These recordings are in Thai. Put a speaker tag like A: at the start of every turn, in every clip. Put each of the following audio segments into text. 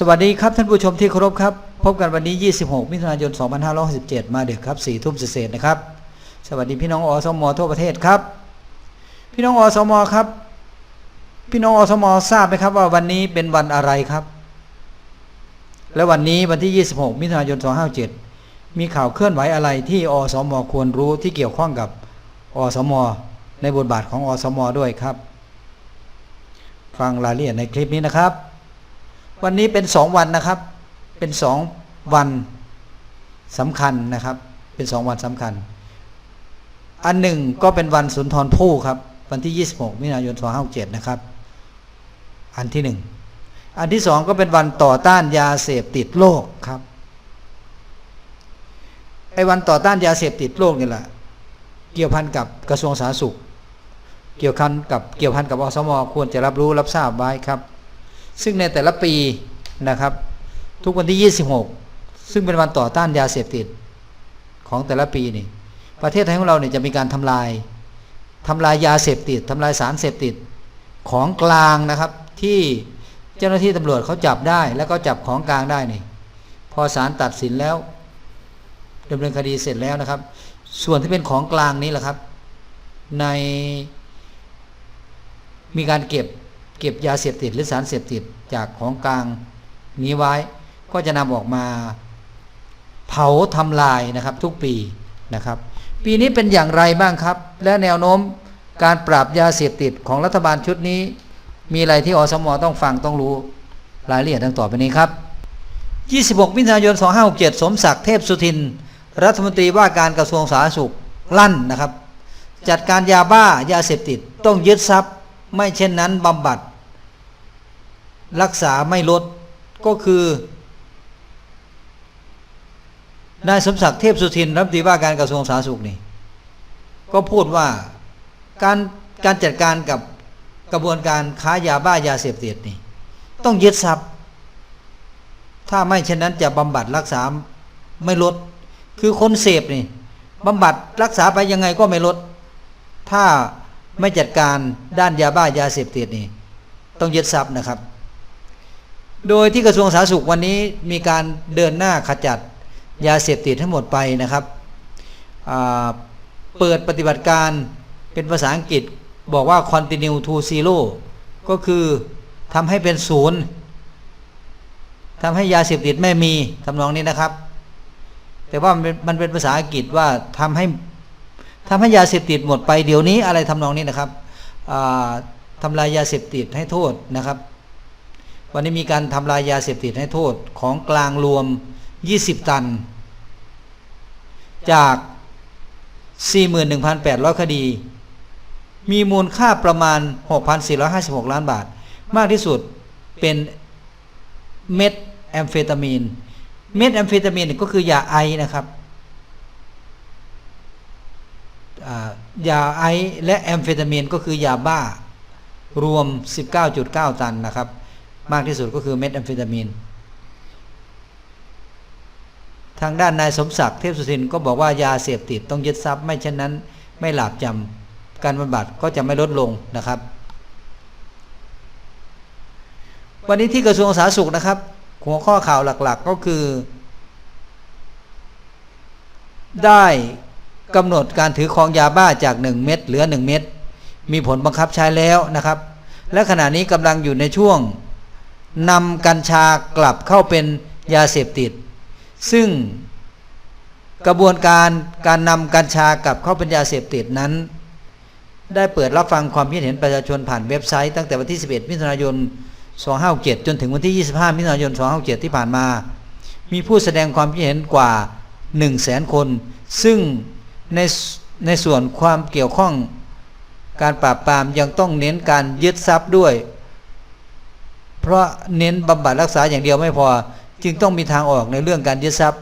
A: สวัสดีครับท่านผู้ชมที่เคารพครับ พบกันวันนี้ 26 มิถุนายน 2567 มาเด็กครับ4ทุ่มเศษนะครับ สวัสดีพี่น้องอสมทั่วประเทศครับ พี่น้องอสมครับ พี่น้องอสมทราบไหมครับว่าวันนี้เป็นวันอะไรครับ และวันนี้วันที่ 26 มิถุนายน 2567มีข่าวเคลื่อนไหวอะไรที่อสมควรรู้ที่เกี่ยวข้องกับอสมในบทบาทของอสมด้วยครับ ฟังรายละเอียดในคลิปนี้นะครับ วันนี้เป็นสองวันนะครับ เป็นสองวันสำคัญนะครับ เป็นสองวันสำคัญ อันหนึ่งก็เป็นวันสุนทรภู่ครับ วันที่ 26 มิถุนายน2567นะครับ อันที่หนึ่ง อันที่สองก็เป็นวันต่อต้านยาเสพติดโลกครับ ไอ้วันต่อต้านยาเสพติดโลกนี่แหละ เกี่ยวพันกับกระทรวงสาธารณสุข เกี่ยวพันกับเกี่ยวพันกับอสมควรจะรับรู้รับทราบไว้ครับ ซึ่งในแต่ละปีนะครับ ทุกวันที่ 26 ซึ่งเป็นวันต่อต้านยาเสพติดของแต่ละปีนี่ประเทศไทยของเราเนี่ยจะมีการทำลายทำลายยาเสพติดทำลายสารเสพติดของกลางนะครับ ที่เจ้าหน้าที่ตำรวจเขาจับได้ แล้วก็จับของกลางได้นี่พอศาลตัดสินแล้วดำเนินคดีเสร็จแล้วนะครับ ส่วนที่เป็นของกลางนี้แหละครับ ในมีการเก็บ เก็บยาเสพติดหรือสารเสพติดจากของกลางนี้ไว้ ก็จะนำออกมา เผาทำลายนะครับทุกปีนะครับ ปีนี้เป็นอย่างไรบ้างครับ และแนวโน้มการปราบยาเสพติดของรัฐบาลชุดนี้ มีอะไรที่อสมต้องฟังต้องรู้รายละเอียดดังต่อไปนี้ครับ 26มิถุนายน 2567 สมศักดิ์เทพสุทิน รัฐมนตรีว่าการกระทรวงสาธารณสุขลั่นนะครับ จัดการยาบ้ายาเสพติดต้องยึดทรัพย์ ไม่เช่นนั้นบำบัด รักษาไม่ลดก็คือนายสมศักดิ์เทพสุทินรัฐมนตรีว่าการกระทรวงสาธารณสุขนี่ก็พูดว่าการการจัดการกับกระบวนการค้ายาบ้ายาเสพติดนี่ต้องยึดทรัพย์ ถ้าไม่เช่นนั้นจะบำบัดรักษาไม่ลด คือคนเสพนี่บำบัดรักษาไปยังไงก็ไม่ลด ถ้า ไม่จัดการด้านยาบ้ายาเสพติดนี่ต้องยึดทรัพย์นะครับ โดยที่กระทรวงสาธารณสุขวันนี้มีการเดินหน้าขจัดยาเสพติดทั้งหมดไปนะครับเปิดปฏิบัติการเป็นภาษาอังกฤษบอกว่า continue to zero ก็คือทำให้เป็นศูนย์ทำให้ยาเสพติดไม่มีทำนองนี้นะครับ แต่ว่ามันเป็นมันเป็นภาษาอังกฤษว่าทำให้ ทำให้ยาเสพติดหมดไปเดี๋ยวนี้อะไรทำนองนี้นะครับอ่าทำลายยาเสพติดให้โทษนะครับ วันนี้มีการทำลายยาเสพติดให้โทษของกลางรวม 20 ตัน จาก 41,800 คดี มีมูลค่าประมาณ 6,456 ล้านบาท มากที่สุดเป็นเม็ดแอมเฟตามีน เม็ดแอมเฟตามีนก็คือยาไอนะครับอ่า ยาไอและแอมเฟตามีนก็คือยาบ้ารวม 19.9 ตันนะครับ มากที่สุดก็คือเม็ดแอมเฟตามีน ทางด้านนายสมศักดิ์เทพสุทินก็บอกว่ายาเสพติดต้องยึดทรัพย์ไม่เช่นนั้น ไม่หลาบจำการบำบัดก็จะไม่ลดลงนะครับ วันนี้ที่กระทรวงสาธารณสุขนะครับ หัวข้อข่าวหลักๆก็คือ ได้ กำหนดการถือครองยาบ้าจาก 1 เม็ดเหลือ 1 เม็ดมีผลบังคับใช้แล้วนะครับ และขณะนี้กำลังอยู่ในช่วงนำกัญชากลับเข้าเป็นยาเสพติด ซึ่งกระบวนการการนำกัญชากลับเข้าเป็นยาเสพติดนั้น ได้เปิดรับฟังความคิดเห็นประชาชนผ่านเว็บไซต์ตั้งแต่วันที่ 11 มิถุนายน 257 จนถึงวันที่ 25 มิถุนายน 257 ที่ผ่านมา มีผู้แสดงความคิดเห็นกว่า 100,000 คน ซึ่ง ในในส่วนความเกี่ยวข้องการปราบปรามยังต้องเน้นการยึดทรัพย์ด้วย เพราะเน้นบำบัดรักษาอย่างเดียวไม่พอ จึงต้องมีทางออกในเรื่องการยึดทรัพย์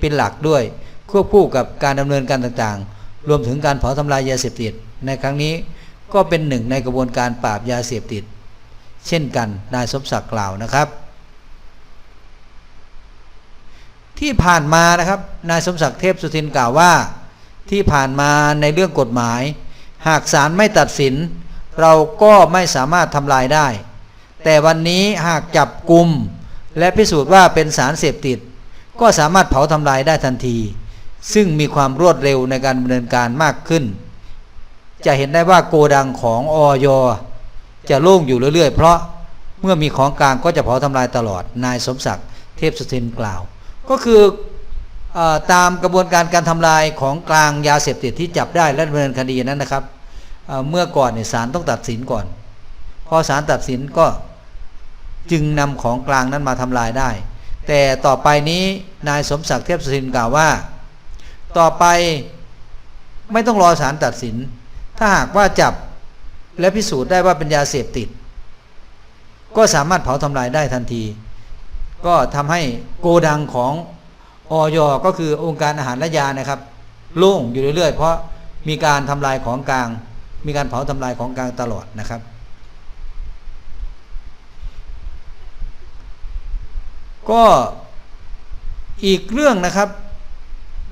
A: เป็นหลักด้วย ควบคู่กับการดำเนินการต่างๆ รวมถึงการเผาทำลายยาเสพติด ในครั้งนี้ก็เป็นหนึ่งในกระบวนการปราบยาเสพติด เช่นกันนายสมศักดิ์กล่าวนะครับ ที่ผ่านมานะครับนายสมศักดิ์เทพสุทินกล่าวว่า ที่ผ่านมาในเรื่องกฎหมาย หากศาลไม่ตัดสิน เราก็ไม่สามารถทำลายได้ แต่วันนี้หากจับกลุ่มและพิสูจน์ว่าเป็นสารเสพติด ก็สามารถเผาทำลายได้ทันที ซึ่งมีความรวดเร็วในการดำเนินการมากขึ้น จะเห็นได้ว่าโกดังของออยจะโล่งอยู่เรื่อยๆ เพราะเมื่อมีของกลางก็จะเผาทำลายตลอดนายสมศักดิ์เทพสุทินกล่าว ก็คือเออ ตามกระบวนการการทำลายของกลางยาเสพติดที่จับได้และดำเนินคดีนั้นนะครับเเมื่อก่อนเนี่ยศาลต้องตัดสินก่อน พอศาลตัดสินก็จึงนำของกลางนั้นมาทำลายได้ แต่ต่อไปนี้นายสมศักดิ์เทพสุทินกล่าวว่า ต่อไปไม่ต้องรอศาลตัดสิน ถ้าหากว่าจับและพิสูจน์ได้ว่าเป็นยาเสพติด ก็สามารถเผาทำลายได้ทันที ก็ทำให้โกดังของ ออยก็คือองค์การอาหารและยานะครับโล่งอยู่เรื่อยๆ เพราะมีการทำลายของกลาง มีการเผาทำลายของกลางตลอดนะครับ ก็อีกเรื่องนะครับ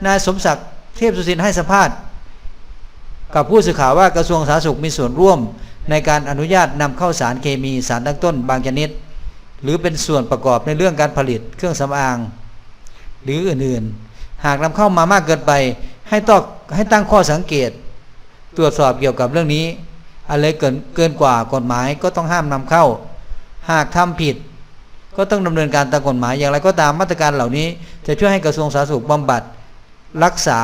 A: นายสมศักดิ์เทพสุทินให้สัมภาษณ์กับผู้สื่อข่าวว่ากระทรวงสาธารณสุขมีส่วนร่วมในการอนุญาตนำเข้าสารเคมีสารตั้งต้นบางชนิด หรือเป็นส่วนประกอบในเรื่องการผลิตเครื่องสำอาง หรืออื่นๆ หากนำเข้ามามากเกินไป ให้ต้องให้ตั้งข้อสังเกต ตรวจสอบเกี่ยวกับเรื่องนี้ อะไรเกินเกินกว่ากฎหมายก็ต้องห้ามนำเข้า หากทำผิด ก็ต้องดำเนินการตามกฎหมายอย่างไรก็ตามมาตรการเหล่านี้ จะช่วยให้กระทรวงสาธารณสุขบำบัด รักษา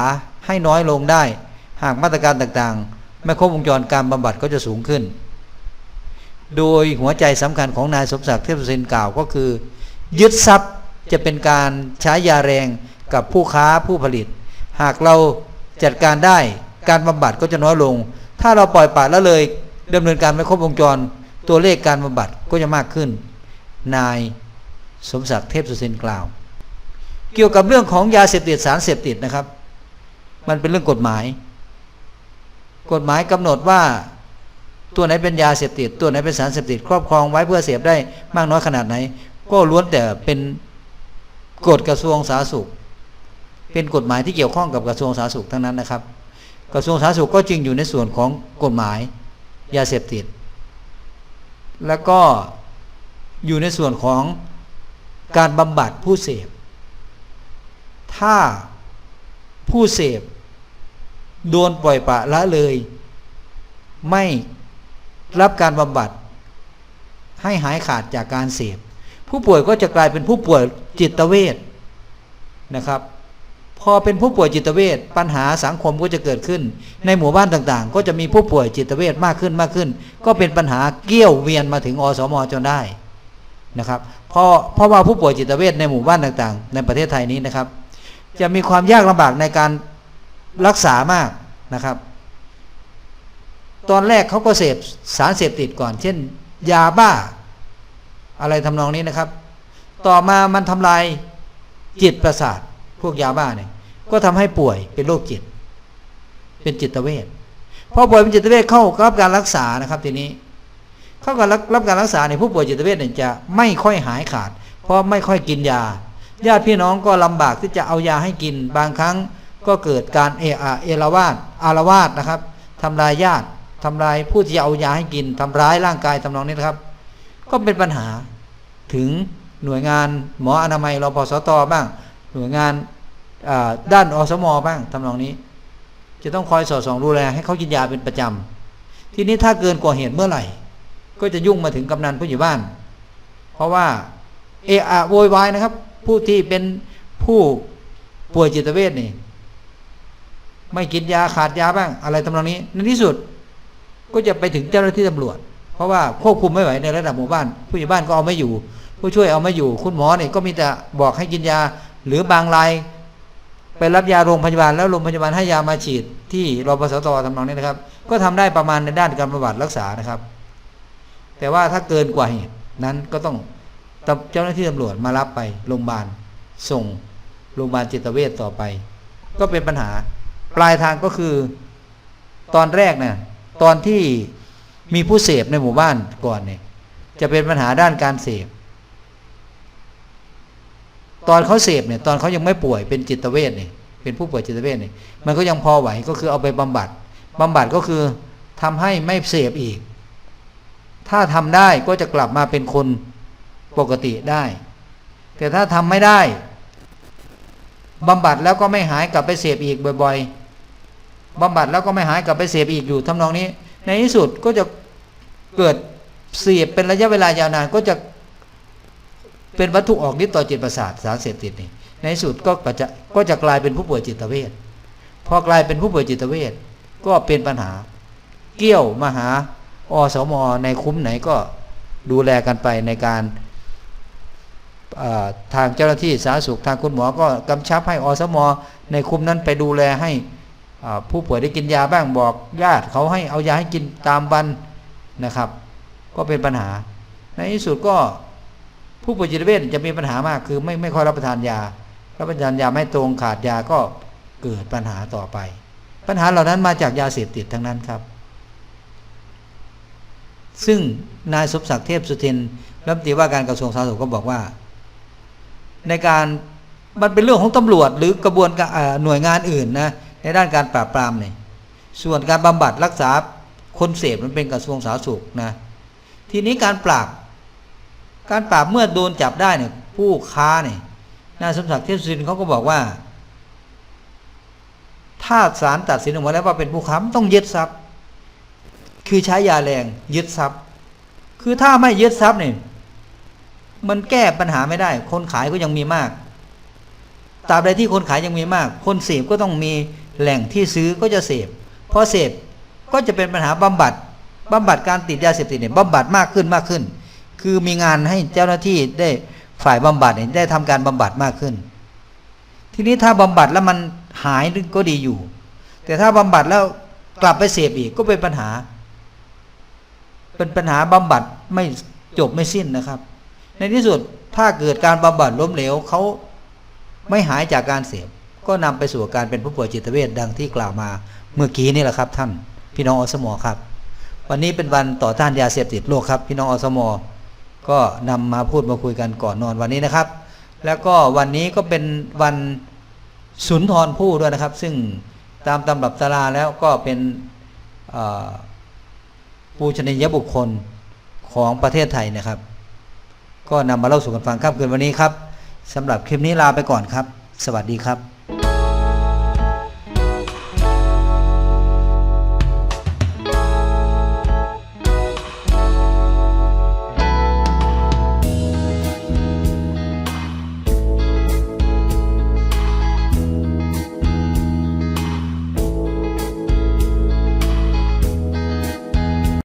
A: ให้น้อยลงได้ หากมาตรการต่างๆ ไม่ครบวงจรการบำบัดก็จะสูงขึ้น โดยหัวใจสำคัญของนายสมศักดิ์เทพสินกล่าวก็คือ ยึดทรัพย์ จะเป็นการใช้ยาแรงกับผู้ค้าผู้ผลิต หากเราจัดการได้การบำบัดก็จะน้อยลง ถ้าเราปล่อยปละละเลยดำเนินการไม่ครบวงจร ตัวเลขการบำบัดก็จะมากขึ้น นายสมศักดิ์เทพสุทินกล่าว เกี่ยวกับเรื่องของยาเสพติดสารเสพติดนะครับ มันเป็นเรื่องกฎหมาย กฎหมายกำหนดว่าตัวไหนเป็นยาเสพติด ตัวไหนเป็นสารเสพติด ครอบครองไว้เพื่อเสพได้มากน้อยขนาดไหน ก็ล้วนแต่เป็น กฎกระทรวงสาธารณสุข เป็นกฎหมายที่เกี่ยวข้องกับกระทรวงสาธารณสุขทั้งนั้นนะครับ กระทรวงสาธารณสุขก็จึงอยู่ในส่วนของกฎหมายยาเสพติด แล้วก็อยู่ในส่วนของการบำบัดผู้เสพ ถ้าผู้เสพโดนปล่อยปะละเลย ไม่รับการบำบัด ให้หายขาดจากการเสพ ผู้ป่วยก็จะกลายเป็นผู้ป่วยจิตเวชนะครับ พอเป็นผู้ป่วยจิตเวชปัญหาสังคมก็จะเกิดขึ้น ในหมู่บ้านต่างๆ ก็จะมีผู้ป่วยจิตเวชมากขึ้นมากขึ้น ก็เป็นปัญหาเกี้ยวเวียนมาถึงอสมจนได้นะครับเพราะเพราะว่าผู้ป่วยจิตเวชในหมู่บ้านต่างๆ ในประเทศไทยนี้นะครับ จะมีความยากลำบากในการรักษามากนะครับ ตอนแรกเขาก็เสพสารเสพติดก่อน เช่น ยาบ้า อะไรทำนองนี้นะครับ ต่อมามันทำลายจิตประสาท พวกยาบ้าเนี่ย ก็ทำให้ป่วยเป็นโรคจิต เป็นจิตเวชพอป่วยเป็นจิตเวชเข้ารับการรักษานะครับ ทีนี้ เข้ากับรับการรักษาในยผู้ป่วยจิตเวชเนี่ยจะไม่ค่อยหายขาด เพราะไม่ค่อยกินยา ญาติพี่น้องก็ลำบากที่จะเอายาให้กิน บางครั้งก็เกิดการเอะอะเอราวาดอารวาสนะครับทำลายญาติทำลายผู้ที่จะเอายาให้กินทำร้ายร่างกายทำนองนี้นะครับ ก็เป็นปัญหา ถึงหน่วยงานหมออนามัยรพสตบ้าง หน่วยงานาด้านอสมบ้างทำนองนี้ จะต้องคอยสอดส่องดูแลให้เขากินยาเป็นประจำทีนี้ถ้าเกินกว่าเหตุเมื่อไหร่ ก็จะยุ่งมาถึงกำนันผู้ใหญ่บ้าน เพราะว่าเอะอะโวยวายนะครับ ผู้ที่เป็นผู้ป่วยจิตเวชนี่ ไม่กินยาขาดยาบ้าง อะไรทำนองนี้ในที่สุดก็จะไปถึงเจ้าหน้าที่ตำรวจ เพราะว่าควบคุมไม่ไหวในระดับหมู่บ้าน ผู้ใหญ่บ้านก็เอาไม่อยู่ ผู้ช่วยเอาไม่อยู่ คุณหมอเนี่ยก็มีแต่บอกให้กินยา หรือบางรายไปรับยาโรงพยาบาลแล้วโรงพยาบาลให้ยามาฉีดที่รพสตทำนองนี้นะครับ ก็ทำได้ประมาณในด้านการบำบัดรักษานะครับ แต่ว่าถ้าเกินกว่าเหตุนั้นก็ต้องเจ้าหน้าที่ตำรวจมารับไปโรงพยาบาลส่งโรงพยาบาลจิตเวชต่อไป ก็เป็นปัญหาปลายทางก็คือ ตอนแรกเนี่ยตอนที่ มีผู้เสพในหมู่บ้านก่อนเนี่ยจะเป็นปัญหาด้านการเสพตอนเขาเสพเนี่ยตอนเขายังไม่ป่วยเป็นจิตเวชเนี่ยเป็นผู้ป่วยจิตเวชเนี่ยมันก็ยังพอไหวก็คือเอาไปบำบัดบำบัดก็คือทำให้ไม่เสพอีก ถ้าทำได้ก็จะกลับมาเป็นคนปกติได้ แต่ถ้าทำไม่ได้บำบัดแล้วก็ไม่หายกลับไปเสพอีกบ่อย ๆบำบัดแล้วก็ไม่หายกลับไปเสพอีกอยู่ทำนองนี้ ในที่สุดก็จะเกิดเสพเป็นระยะเวลายาวนานก็จะเป็นวัตถุออกฤทธิ์ต่อจิตประสาทสารเสพติดนี่ในที่สุดก็จะก็จะกลายเป็นผู้ป่วยจิตเวชพอกลายเป็นผู้ป่วยจิตเวชก็เป็นปัญหา เกี่ยวมาหาอสมในคุ้มไหนก็ดูแลกันไปในการทางเจ้าหน้าที่สาธารณสุขทางคุณหมอก็กำชับให้อสมในคุ้มนั้นไปดูแลให้ ผู้ป่วยได้กินยาบ้างบอกญาติเขาให้เอายาให้กินตามวันนะครับ ก็เป็นปัญหา ในที่สุดก็ผู้ป่วยจิตเวชจะมีปัญหามากคือไม่ไม่ค่อยรับประทานยารับประทานยาไม่ตรงขาดยาก็เกิดปัญหาต่อไป ปัญหาเหล่านั้นมาจากยาเสพติดทั้งนั้นครับ ซึ่งนายสมศักดิ์เทพสุทินรัฐมนตรีว่าการกระทรวงสาธารณสุขก็บอกว่า ในการมันเป็นเรื่องของตำรวจหรือกระบวนการหน่วยงานอื่นนะ ในด้านการปราบปรามเนี่ยส่วนการบำบัดรักษาคนเสพมันเป็นกระทรวงสาธารณสุขนะทีนี้การปราบ การปราบเมื่อโดนจับได้เนี่ยผู้ค้าเนี่ยนายสมศักดิ์เทพสุทินเขาก็บอกว่า ถ้าศาลตัดสินออกมาแล้วว่าเป็นผู้ค้าต้องยึดทรัพย์ คือใช้ยาแรงยึดทรัพย์ คือถ้าไม่ยึดทรัพย์เนี่ยมันแก้ปัญหาไม่ได้ คนขายก็ยังมีมากตราบใดที่คนขายยังมีมาก คนเสพก็ต้องมี แหล่งที่ซื้อก็จะเสพพอเสพก็จะเป็นปัญหาบำบัดบำบัดการติดยาเสพติดเนี่ยบำบัดมากขึ้นมากขึ้น คือมีงานให้เจ้าหน้าที่ได้ฝ่ายบำบัดเนี่ยได้ทำการบำบัดมากขึ้น ทีนี้ถ้าบำบัดแล้วมันหายก็ดีอยู่ แต่ถ้าบำบัดแล้วกลับไปเสพอีกก็เป็นปัญหา เป็นปัญหาบำบัดไม่จบไม่สิ้นนะครับ ในที่สุดถ้าเกิดการบำบัดล้มเหลวเขาไม่หายจากการเสพ ก็นำไปสู่การเป็นผู้ป่วยจิตเวชดังที่กล่าวมา เมื่อกี้นี่แหละครับท่านพี่น้องอสมครับ วันนี้เป็นวันต่อต้านยาเสพติดโลกครับ พี่น้องอสมก็นำมาพูดมาคุยกันก่อนนอนวันนี้นะครับ แล้วก็วันนี้ก็เป็นวันสุนทรภู่ด้วยนะครับ ซึ่งตามตำรับตาราแล้วก็เป็นปูชนียบุคคลของประเทศไทยนะครับ ก็นำมาเล่าสู่กันฟังครับคืนวันนี้ครับสำหรับคลิปนี้ลาไปก่อนครับ สวัสดีครับ